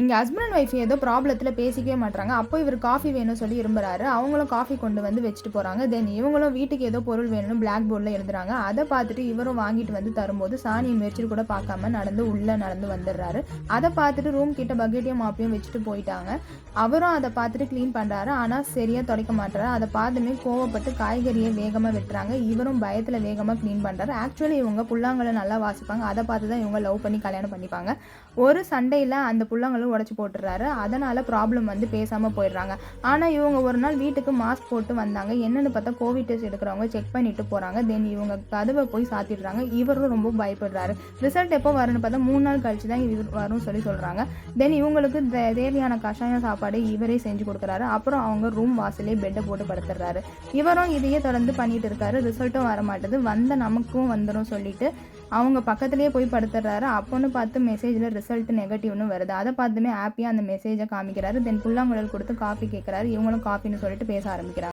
எங்கள் husband and wife ஏதோ ப்ராப்ளத்தில் பேசிக்கவே மாட்டாங்க அப்போ இவர் காஃபி வேணும் சொல்லி விரும்புகிறாரு அவங்களும் காஃபி கொண்டு வந்து வச்சுட்டு போகிறாங்க தென் இவங்களும் வீட்டுக்கு ஏதோ பொருள் வேணும்னு பிளாக் போர்டில் எழுதுறாங்க. அதை பார்த்துட்டு இவரும் வாங்கிட்டு வந்து தரும்போது சாணியை முயற்சி கூட பார்க்காம நடந்து உள்ளே நடந்து வந்துடுறாரு. அதை பார்த்துட்டு ரூம் கிட்ட பக்கெட்டையும் மாப்பையும் வச்சுட்டு போயிட்டாங்க. அவரும் அதை பார்த்துட்டு க்ளீன் பண்ணுறாரு ஆனால் சரியாக துடைக்க மாட்டாரு அதை பார்த்துமே கோவப்பட்டு காய்கறியை வேகமாக வெட்டுறாங்க. இவரும் பயத்தில் வேகமாக க்ளீன் பண்ணுறாரு ஆக்சுவலி இவங்க புல்லாங்களை நல்லா வாசிப்பாங்க. அதை பார்த்து தான் இவங்க லவ் பண்ணி கல்யாணம் பண்ணிப்பாங்க. ஒரு சண்டையில் அந்த புல்லாங்களும் உடச்சி போட்டுடுறாரு அதனால் ப்ராப்ளம் வந்து பேசாமல் போயிடுறாங்க. ஆனால் இவங்க ஒரு நாள் வீட்டுக்கு மாஸ்க் போட்டு வந்தாங்க. என்னன்னு பார்த்தா கோவிட் டெஸ்ட் எடுக்கிறவங்க செக் பண்ணிட்டு போகிறாங்க தென் இவங்க கதவை போய் சாத்திடுறாங்க. இவரும் ரொம்ப பயப்படுறாரு. ரிசல்ட் எப்போ வரும்னு பார்த்தா மூணு நாள் கழிச்சு தான் இவர் வரும்னு சொல்லி சொல்கிறாங்க தென் இவங்களுக்கு தே- தேவையான கஷாயம் சாப்பாடு இவரே செஞ்சு கொடுக்குறாரு. அப்புறம் அவங்க ரூம் வாசலே பெட்டை போட்டு படுத்துடுறாரு இவரும் இதையே தொடர்ந்து பண்ணிட்டு இருக்காரு. ரிசல்ட்டும் வர மாட்டுது வந்த நமக்கும் வந்துடும் சொல்லிட்டு அவங்க பக்கத்துலேயே போய் படுத்துடுறாரு அப்போன்னு பார்த்து மெசேஜில் ரிசல்ட் நெகட்டிவ்னு வருது. அதை பார்த்துமே ஹாப்பியாக அந்த மெசேஜை காமிக்கிறாரு. தென் புல்லாங்குழல் கொடுத்து காஃபி கேட்குறாரு இவங்களும் காஃபின்னு சொல்லிட்டு பேச ஆரம்பிக்கிறாங்க.